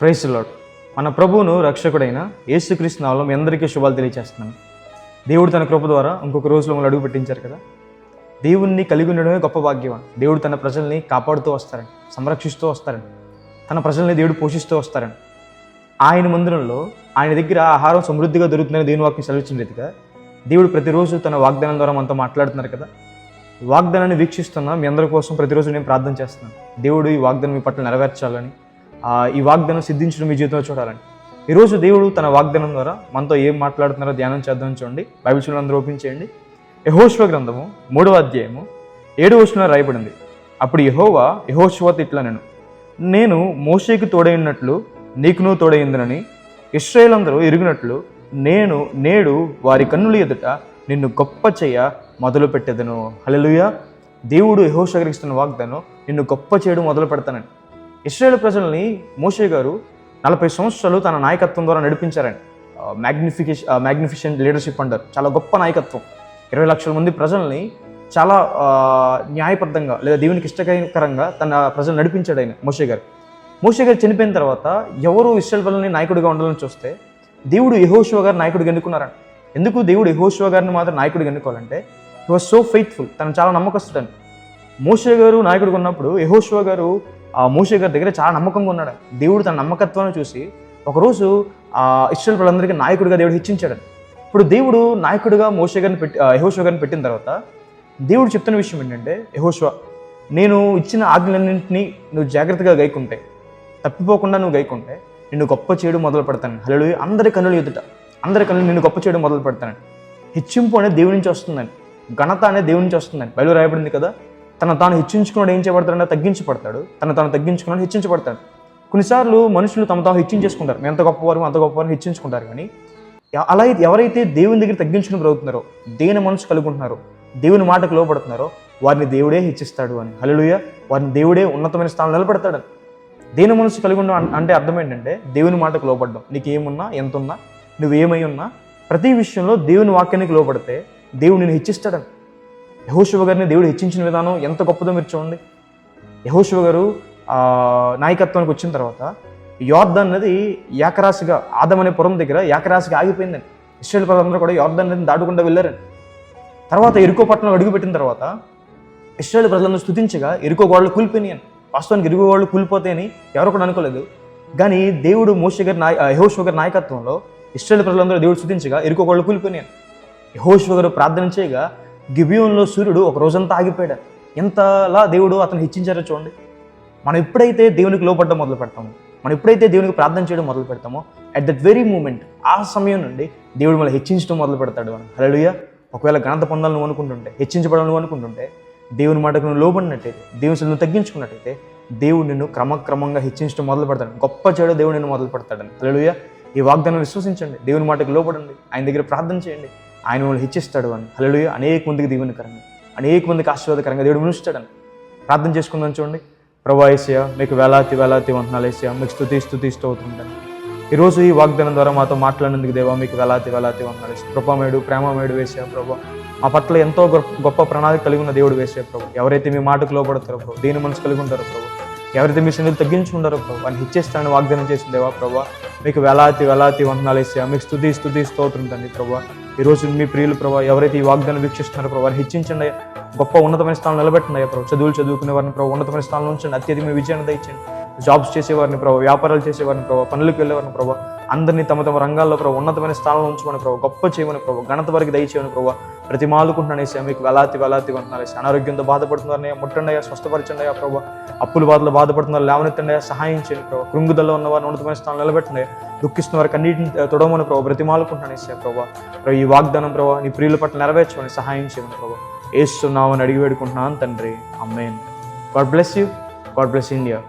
Price lord మన ప్రభువును రక్షకుడైన యేసుక్రీస్తు నామములో మీ అందరికీ శుభాలు తెలియజేస్తున్నాను దేవుడు తన కృప ద్వారా ఇంకొక రోజులో మనం అడుగు పెట్టించారు కదా? దేవుణ్ణి కలిగి ఉండడమే గొప్ప భాగ్యం దేవుడు తన ప్రజల్ని కాపాడుతూ వస్తారని సంరక్షిస్తూ వస్తారని తన ప్రజల్ని దేవుడు పోషిస్తూ వస్తారని. ఆయన మందిరంలో ఆయన దగ్గర ఆహారం సమృద్ధిగా దొరుకుతుందని దేవుని వాక్యం సెలవిచ్చిన రీతిగా దేవుడు ప్రతిరోజు తన వాగ్దానం ద్వారా మనతో మాట్లాడుతున్నారు కదా? వాగ్దానాన్ని వీక్షిస్తున్నా మీ అందరి కోసం ప్రతిరోజు నేను ప్రార్థన చేస్తున్నాను. దేవుడు ఈ వాగ్దానం మీ పట్ల నెరవేర్చాలని ఈ వాగ్దానం సిద్ధించడం మీ జీవితంలో చూడాలని ఈరోజు దేవుడు తన వాగ్దానం ద్వారా మనతో ఏం మాట్లాడుతున్నారో ధ్యానం చేద్దాం చూడండి. బైబిల్ చూడండి అందరూ యహోశ్వ గ్రంథము మూడవ అధ్యాయము ఏడు వచనంలో రాయబడింది. అప్పుడు యహోవా యహోశ్వత్ ఇట్లా నేను నేను మోషేకి తోడైనట్లు నీకును తోడైందనని ఇస్రాయేల్ అందరూ ఎరిగినట్లు నేను నేడు వారి కన్నుల ఎదుట నిన్ను గొప్ప చేయ మొదలు పెట్టేదను. హలలుయ దేవుడు యహోషగరికి వాగ్దానం నిన్ను గొప్ప చేయడం మొదలు పెడతానని. ఇస్రాయేల్ ప్రజల్ని మోషే గారు నలభై సంవత్సరాలు తన నాయకత్వం ద్వారా నడిపించారని మ్యాగ్నిఫికేషన్ మ్యాగ్నిఫిషెంట్ లీడర్షిప్ అంటారు. చాలా గొప్ప నాయకత్వం. ఇరవై లక్షల మంది ప్రజల్ని చాలా న్యాయబద్ధంగా లేదా దేవునికి ఇష్టకరంగా తన ప్రజలు నడిపించాడు ఆయన మోషే గారు. మోషే గారు చనిపోయిన తర్వాత ఎవరు ఇస్రాయల్ ప్రజల్ని నాయకుడిగా ఉండాలని చూస్తే దేవుడు యహోశివ గారు నాయకుడిగా ఎన్నుకున్నారండి ఎందుకు దేవుడు యహోశివ గారిని మాత్రం నాయకుడిగా ఎన్నుకోవాలంటే హీ వాజ్ సో ఫెయిత్ఫుల్ తను చాలా నమ్మకస్తుడని. మోషే గారు నాయకుడిగా ఉన్నప్పుడు యహోశివ గారు ఆ మోషే గారి దగ్గర చాలా నమ్మకంగా ఉన్నాడు. దేవుడు తన నమ్మకత్వాన్ని చూసి ఒకరోజు ఆ ఇష్టల వాళ్ళందరికీ నాయకుడిగా దేవుడు హెచ్చించాడు. ఇప్పుడు దేవుడు నాయకుడిగా మోషే గారిని పెట్టి యహోశివ గారిని పెట్టిన తర్వాత దేవుడు చెప్తున్న విషయం ఏంటంటే యహోశివ నేను ఇచ్చిన ఆజ్ఞలన్నింటినీ నువ్వు జాగ్రత్తగా గైకుంటే తప్పిపోకుండా నువ్వు గైకుంటే నిన్ను గొప్ప చేయడం మొదలు పెడతాను. హలో అందరి కన్నులు ఎదుట అందరి కన్నులు నిన్ను గొప్ప చేయడం మొదలు పెడతాను. హెచ్చింపు అనేది దేవుడి నుంచి వస్తుందని ఘనత అనేది దేవుడి నుంచి వస్తుందని బయలు రాయబడింది కదా. తన తాను హెచ్చించుకున్నాడు ఏం చేయబడతాడంటే తగ్గించబడతాడు. తన తాను తగ్గించుకున్నాడు హెచ్చించబడతాడు. కొన్నిసార్లు మనుషులు తమ తాము హెచ్చించేసుకుంటారు. ఎంత గొప్పవారు అంత గొప్పవారు హెచ్చించుకుంటారు కానీ అలా అయితే ఎవరైతే దేవుని దగ్గర తగ్గించుకుని బ్రతుకుతున్నారో దేని మనసు కలుగుంటున్నారో దేవుని మాటకు లోపడుతున్నారో వారిని దేవుడే హెచ్చిస్తాడు అని. హలలుయ వారిని దేవుడే ఉన్నతమైన స్థానం నిలబెడతాడని దేని మనసు కలిగి ఉండడం అంటే అర్థం ఏంటంటే దేవుని మాటకు లోపడడం నీకు ఏమున్నా ఎంత ఉన్నా నువ్వేమై ఉన్నా ప్రతి విషయంలో దేవుని వాక్యానికి లోపడితే దేవుడు నేను హెచ్చిస్తాడని. యహోశివ గారిని దేవుడు హెచ్చించిన విధానం ఎంత గొప్పదో మీరు చూడండి. యహోశివ గారు ఆ, నాయకత్వానికి వచ్చిన తర్వాత యోర్ధన్ అనేది ఏకరాశిగా ఆదం అనే పురం దగ్గర ఏకరాశిగా ఆగిపోయిందని ఇస్రాయల్ ప్రజలందరూ కూడా యోర్ధన్ అనేది దాటుకుండా వెళ్ళారని తర్వాత ఇరుకో పట్టణం అడుగుపెట్టిన తర్వాత ఇస్రాయల్ ప్రజలందరూ స్థుతించగా ఇరుకో గోడలు కూలిపోయినాయని వాస్తవానికి ఇరుకో గోడలు కూలిపోతాయని ఎవరు కూడా అనుకోలేదు. కానీ దేవుడు మోషే గారి నాయ యహోశివ గారి నాయకత్వంలో ఇస్రాయల్ ప్రజలందరూ దేవుడు స్థుతించగా ఇరుకో గోడలు కూలిపోయినాయని యహోశివ గారు ప్రార్థన చేయగా గిబియోన్లో సూర్యుడు ఒక రోజంతా ఆగిపోయాడు. ఎంతలా దేవుడు అతను హెచ్చించారో చూడండి. మనం ఎప్పుడైతే దేవునికి లోపడ్డం మొదలు పెడతామో మనం ఎప్పుడైతే దేవునికి ప్రార్థన చేయడం మొదలు పెడతామో అట్ దట్ వెరీ మూమెంట్ ఆ సమయం నుండి దేవుడు మళ్ళీ హెచ్చించడం మొదలు పెడతాడు అని హలోయ ఒకవేళ ఘనత పొందాలని నువ్వు అనుకుంటుంటే హెచ్చించబడాలని నువ్వు అనుకుంటుంటే దేవుని మాటకు నువ్వు లోబడినట్టయితే దేవుని నువ్వు తగ్గించుకున్నట్టయితే దేవుడు నిన్ను క్రమక్రమంగా హెచ్చించడం మొదలు పెడతాడు. గొప్ప చేయడం దేవుడు నిన్ను మొదలు పెడతాడని హలోయ ఈ వాగ్దానం విశ్వసించండి. దేవుని మాటకు లోబడండి. ఆయన దగ్గర ప్రార్థన చేయండి. ఆయన మిమ్మల్ని హెచ్చిస్తాడు అని. హలలుయ అనేక మందికి దీవెనకరంగా. అనేక మందికి ఆశీర్వాదకరంగా దేవుడు వినుస్తాడని ప్రార్థన చేసుకుందాం చూడండి. ప్రభా ఏసయ్య మీకు వేలాతి వేలాతి వంటనాలు ఏసయ్య. మీకు స్థుతి స్థుతి స్తోతుంటాను ఈరోజు ఈ వాగ్దానం ద్వారా మాతో మాట్లాడినందుకు దేవా మీకు వేలాతి వేలాతి వంటనాలు వేసి కృపమేడు ప్రేమమేడు వేసే ప్రభు. మా పట్ల ఎంతో గొప్ప గొప్ప ప్రణాళిక కలిగి ఉన్న దేవుడు వేసే ప్రభు. ఎవరైతే మీ మాటకు లోపడతారో ప్రభు దేని మనసు కలిగి ఉంటారో ప్రభు. ఎవరైతే మీ సంగతి తగ్గించుకుంటారో ప్రభు అని ఇచ్చేస్తానని వాగ్దానం చేసిన దేవా ప్రభా. మీకు వేలాతి వేలాతి వంటనాలు వేసా మీకు స్థుతి స్థుతి స్తోత్రం తండ్రి ప్రభు. ఈరోజు మీ ప్రియులు ప్రభు ఎవరైతే ఈ వాగ్దానం వీక్షిస్తున్నారో ప్రభావ హెచ్చించండి గొప్ప ఉన్నతమైన స్థానం నిలబెట్టండి ప్రభు. చదువులు చదువుకునే వారిని ప్రభావ ఉన్నతమైన స్థానంలో ఉంచండి. అత్యధిక విజయాన్ని దయచండి జాబ్స్ చేసేవారిని ప్రభు వ్యాపారాలు చేసేవారిని ప్రభావ పనులకు వెళ్ళేవారిని ప్రభావ అందరినీ తమ తమ రంగాల్లో ప్రభావ ఉన్నతమైన స్థానంలో ఉంచమని ప్రభావ గొప్ప చేయమని ప్రభావ ఘనత వారికి దయచేయమని ప్రభావ ప్రతి మాలుకుంటున్నానేసి మీకు వెలాతి వెలాతి కొంటున్నారు వేసా అనారోగ్యంతో బాధపడుతున్నారని ముట్టండి అయ్యా స్వస్థపరచండి అయ్యా ప్రభు. అప్పుల బాధలు బాధపడుతున్నారు. లేవనెత్తండి అయ్యా సహాయం చేయండి ప్రభు. కృంగుదల్లో ఉన్న వారిని ఉన్నతమైన స్థానం నిలబెట్టండి దుఃఖిస్తున్న వారికి అన్నింటిని తొడవమని ప్రభు. ప్రతి మాలుకుంటున్నాను ప్రభు. ప్రభు ఈ వాగ్దానం ప్రభు నీ ప్రియుల పట్ల నెరవేర్చమని సహాయం చేయమని ప్రభు. అని అడిగి వేడుకుంటున్నాను తండ్రి. Amen God bless you. God bless India.